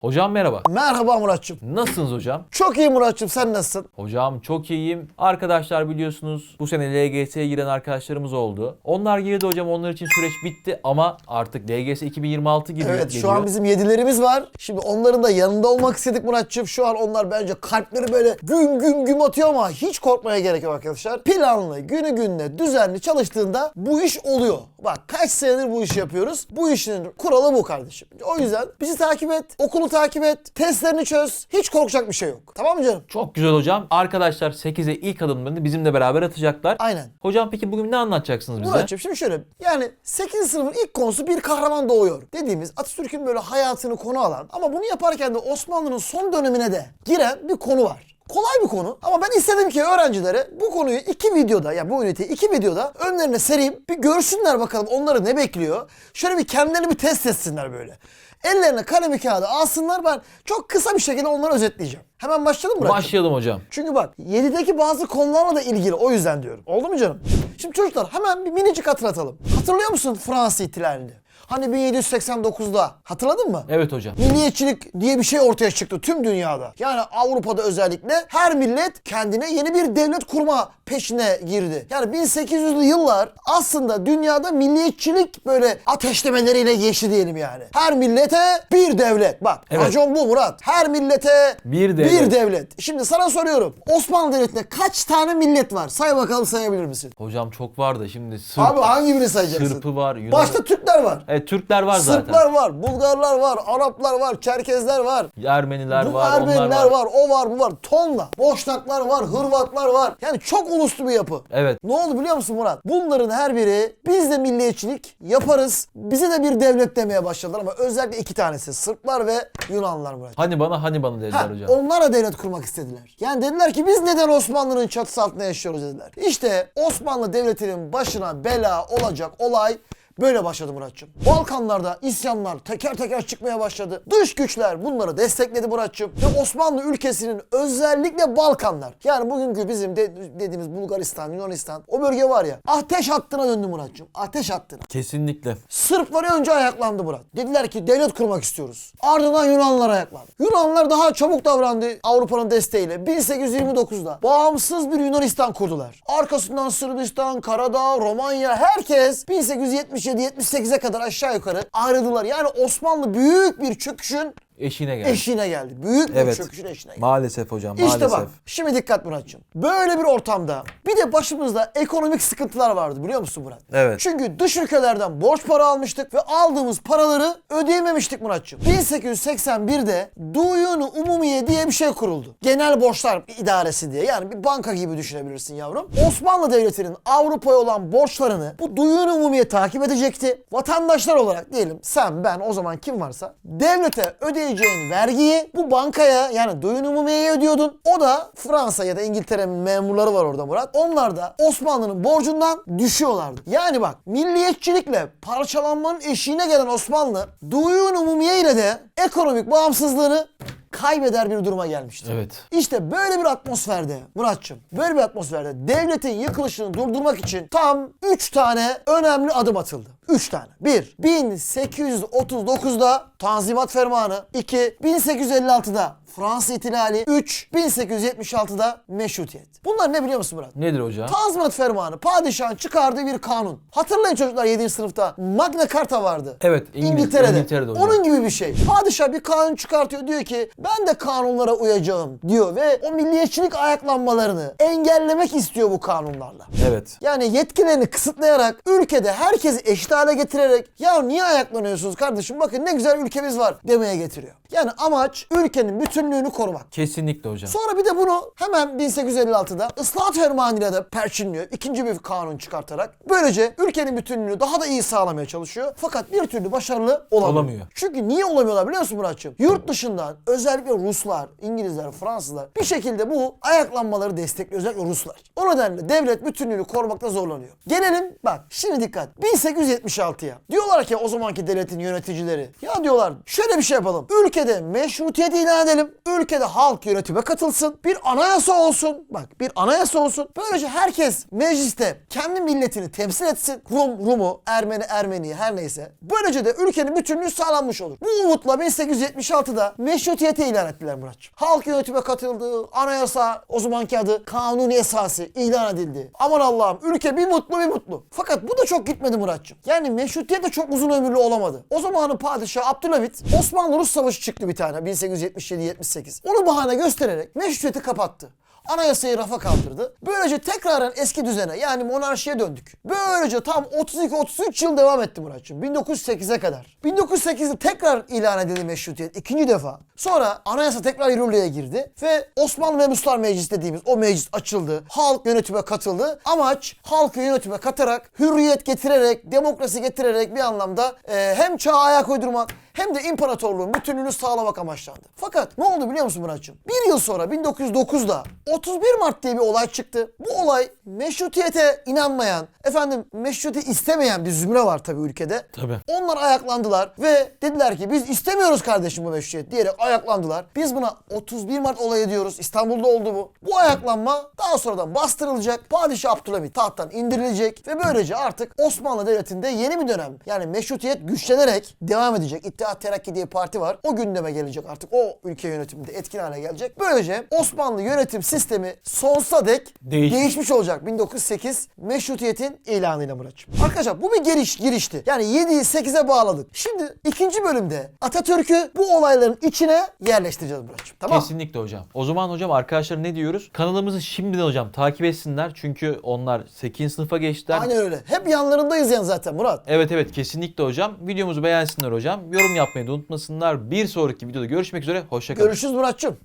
Hocam merhaba. Merhaba Muratçım. Nasılsınız hocam? Çok iyi Muratçım sen nasılsın? Hocam çok iyiyim. Arkadaşlar biliyorsunuz bu sene LGS'ye giren arkadaşlarımız oldu. Onlar girdi hocam onlar için süreç bitti ama artık LGS 2026 giriyor. Evet şu geliyor. an bizim yedilerimiz var. Şimdi onların da yanında olmak istedik Muratçım. Şu an onlar bence kalpleri böyle güm güm güm atıyor ama hiç korkmaya gerek yok arkadaşlar. Planlı, günü gününe, düzenli çalıştığında bu iş oluyor. Bak kaç senedir bu işi yapıyoruz. Bu işin kuralı bu kardeşim. O yüzden bizi takip et, okulu takip et, testlerini çöz. Hiç korkacak bir şey yok. Tamam mı canım? Çok güzel hocam. Arkadaşlar 8'e ilk adımlarını bizimle beraber atacaklar. Aynen. Hocam peki bugün ne anlatacaksınız bize? Muratçım şimdi şöyle yani 8. sınıfın ilk konusu bir kahraman doğuyor. Dediğimiz Atatürk'ün böyle hayatını konu alan ama bunu yaparken de Osmanlı'nın son dönemine de giren bir konu var. Kolay bir konu ama ben istedim ki öğrencilere bu konuyu iki videoda ya bu üniteyi iki videoda önlerine sereyim. Bir görsünler bakalım onları ne bekliyor. Şöyle bir kendilerini bir test etsinler böyle. Ellerine kalemi kağıdı alsınlar ben çok kısa bir şekilde onları özetleyeceğim. Hemen başlayalım mı? Başlayalım hocam. Çünkü bak 7'deki bazı konularla da ilgili o yüzden diyorum. Oldu mu canım? Şimdi çocuklar hemen bir minicik hatırlatalım. Hatırlıyor musun Fransız ihtilalini? Hani 1789'da hatırladın mı? Evet hocam. Milliyetçilik diye bir şey ortaya çıktı tüm dünyada. Yani Avrupa'da özellikle her millet kendine yeni bir devlet kurma peşine girdi. Yani 1800'lü yıllar aslında dünyada milliyetçilik böyle ateşlemeleriyle geçti diyelim yani. Her millete bir devlet. Bak Evet. racon bu Murat. Her millete Bir devlet. bir devlet. Şimdi sana soruyorum. Osmanlı Devleti'nde kaç tane millet var? Say bakalım sayabilir misin? Hocam çok var da şimdi Sırp, Abi hangi birini sayacaksın? Sırpı var, Yunan. Başta Türkler var. Evet Türkler var zaten. Sırplar var, Bulgarlar var, Araplar var, Çerkezler var. Ermeniler Bu var, Ermeniler onlar var. var. o var, bu var. Tonla. Boşnaklar var, Hırvatlar var. Yani çok uluslu bir yapı. Evet. Ne oldu biliyor musun Murat? Bunların her biri biz de milliyetçilik yaparız. Bize de bir devlet demeye başladılar ama özellikle iki tanesi. Sırplar ve Yunanlılar Murat. Hani bana hani bana dediler Ha, hocam. onlar da devlet kurmak istediler. Yani dediler ki biz neden Osmanlı'nın çatısı altında yaşıyoruz dediler. İşte Osmanlı Devleti'nin başına bela olacak olay böyle başladı Muratçım. Balkanlarda isyanlar teker teker çıkmaya başladı. Dış güçler bunları destekledi Muratçım. Ve Osmanlı ülkesinin özellikle Balkanlar. Yani bugünkü bizim de- dediğimiz Bulgaristan, Yunanistan o bölge var ya. Ateş hattına döndü Muratçım. Ateş hattına. Kesinlikle. Sırpları önce ayaklandı Murat. Dediler ki devlet kurmak istiyoruz. Ardından Yunanlılar ayaklandı. Yunanlılar daha çabuk davrandı Avrupa'nın desteğiyle. 1829'da bağımsız bir Yunanistan kurdular. Arkasından Sırbistan, Karadağ, Romanya herkes 1877-78'e kadar aşağı yukarı ayrıldılar. Yani Osmanlı büyük bir çöküşün Eşine geldi. eşiğine geldi. Büyük bir Evet. çöküşün eşiğine geldi. Maalesef hocam İşte maalesef. bak şimdi dikkat Muratçım. Böyle bir ortamda bir de başımızda ekonomik sıkıntılar vardı biliyor musun Murat? Evet. Çünkü dış ülkelerden borç para almıştık ve aldığımız paraları ödeyememiştik Muratçım. 1881'de Duyunu Umumiye diye bir şey kuruldu. Genel Borçlar İdaresi diye yani bir banka gibi düşünebilirsin yavrum. Osmanlı Devleti'nin Avrupa'ya olan borçlarını bu Duyunu Umumiye takip edecekti. Vatandaşlar olarak diyelim sen ben o zaman kim varsa devlete ödeyeceğin vergiyi bu bankaya yani Duyunu Umumiye'ye ödüyordun. O da Fransa ya da İngiltere'nin memurları var orada Murat. Onlar da Osmanlı'nın borcundan düşüyorlardı. Yani bak milliyetçilikle parçalanmanın eşiğine gelen Osmanlı Duyun Umumiye ile de ekonomik bağımsızlığını kaybeder bir duruma gelmişti. Evet. İşte böyle bir atmosferde Muratçım, böyle bir atmosferde devletin yıkılışını durdurmak için tam 3 tane önemli adım atıldı. 3 tane. 1. 1839'da Tanzimat Fermanı. 2. 1856'da Fransız İhtilali. 3. 1876'da Meşrutiyet. Bunlar ne biliyor musun Murat? Nedir hocam? Tanzimat Fermanı padişahın çıkardığı bir kanun. Hatırlayın çocuklar 7. sınıfta Magna Carta vardı. Evet, İngiliz- İngiltere'de. İngiltere'de hocam. Onun gibi bir şey. Padişah bir kanun çıkartıyor diyor ki ben de kanunlara uyacağım diyor ve o milliyetçilik ayaklanmalarını engellemek istiyor bu kanunlarla. Evet. Yani yetkilerini kısıtlayarak ülkede herkesi eşit hale getirerek ya niye ayaklanıyorsunuz kardeşim bakın ne güzel ülkemiz var demeye getiriyor. Yani amaç ülkenin bütünlüğünü korumak. Kesinlikle hocam. Sonra bir de bunu hemen 1856'da ıslahat fermanıyla da perçinliyor. İkinci bir kanun çıkartarak. Böylece ülkenin bütünlüğünü daha da iyi sağlamaya çalışıyor. Fakat bir türlü başarılı olamıyor. Olamıyor. Çünkü niye olamıyorlar biliyor musun Muratçım? Yurt dışından özellikle Ruslar, İngilizler, Fransızlar bir şekilde bu ayaklanmaları destekliyor. Özellikle Ruslar. O nedenle devlet bütünlüğünü korumakta zorlanıyor. Gelelim bak şimdi dikkat. 1876'ya. Diyorlar ki o zamanki devletin yöneticileri. Ya diyorlar şöyle bir şey yapalım. Ülkede meşrutiyet ilan edelim. Ülkede halk yönetime katılsın. Bir anayasa olsun. Bak bir anayasa olsun. Böylece herkes mecliste kendi milletini temsil etsin. Rum, Rum'u, Ermeni, Ermeni'yi her neyse. Böylece de ülkenin bütünlüğü sağlanmış olur. Bu umutla 1876'da meşrutiyeti ilan ettiler Muratçım. Halk yönetime katıldı. Anayasa o zamanki adı kanuni esası ilan edildi. Aman Allah'ım ülke bir mutlu bir mutlu. Fakat bu da çok gitmedi Muratçım. Yani meşrutiyet de çok uzun ömürlü olamadı. O zamanın padişahı Abdülhamit Osmanlı-Rus savaşı çıktı bir tane 1877-78. Onu bahane göstererek meşrutiyeti kapattı. Anayasayı rafa kaldırdı. Böylece tekraren eski düzene yani monarşiye döndük. Böylece tam 32-33 yıl devam etti Muratçım. 1908'e kadar. 1908'de tekrar ilan edildi meşrutiyet ikinci defa. Sonra anayasa tekrar yürürlüğe girdi ve Osmanlı Memuslar Meclisi dediğimiz o meclis açıldı. Halk yönetime katıldı. Amaç halkı yönetime katarak, hürriyet getirerek, demokrasi getirerek bir anlamda e, hem çağa ayak uydurmak hem de imparatorluğun bütünlüğünü sağlamak amaçlandı. Fakat ne oldu biliyor musun Muratçım? Bir yıl sonra 1909'da 31 Mart diye bir olay çıktı. Bu olay meşrutiyete inanmayan, efendim meşrutiyeti istemeyen bir zümre var tabii ülkede. Tabii. Onlar ayaklandılar ve dediler ki biz istemiyoruz kardeşim bu meşruiyet diyerek ayaklandılar. Biz buna 31 Mart olayı diyoruz. İstanbul'da oldu bu. Bu ayaklanma daha sonradan bastırılacak. Padişah Abdülhamit tahttan indirilecek ve böylece artık Osmanlı Devleti'nde yeni bir dönem yani meşrutiyet güçlenerek devam edecek. İttihat Terakki diye parti var. O gündeme gelecek artık. O ülke yönetiminde etkin hale gelecek. Böylece Osmanlı yönetim sistemi sonsuza dek Değişmiş. değişmiş olacak. 1908 meşrutiyetin ilanıyla Muratçım. Arkadaşlar bu bir giriş girişti. Yani 7'yi 8'e bağladık. Şimdi ikinci bölümde Atatürk'ü bu olayların içine yerleştireceğiz Muratçım. Tamam. Kesinlikle hocam. O zaman hocam arkadaşlar ne diyoruz? Kanalımızı şimdiden hocam takip etsinler. Çünkü onlar 8. sınıfa geçtiler. Aynen öyle. Hep yanlarındayız yani zaten Murat. Evet evet kesinlikle hocam. Videomuzu beğensinler hocam. Yorum yapmayı da unutmasınlar. Bir sonraki videoda görüşmek üzere. Hoşçakalın. Görüşürüz Muratçım.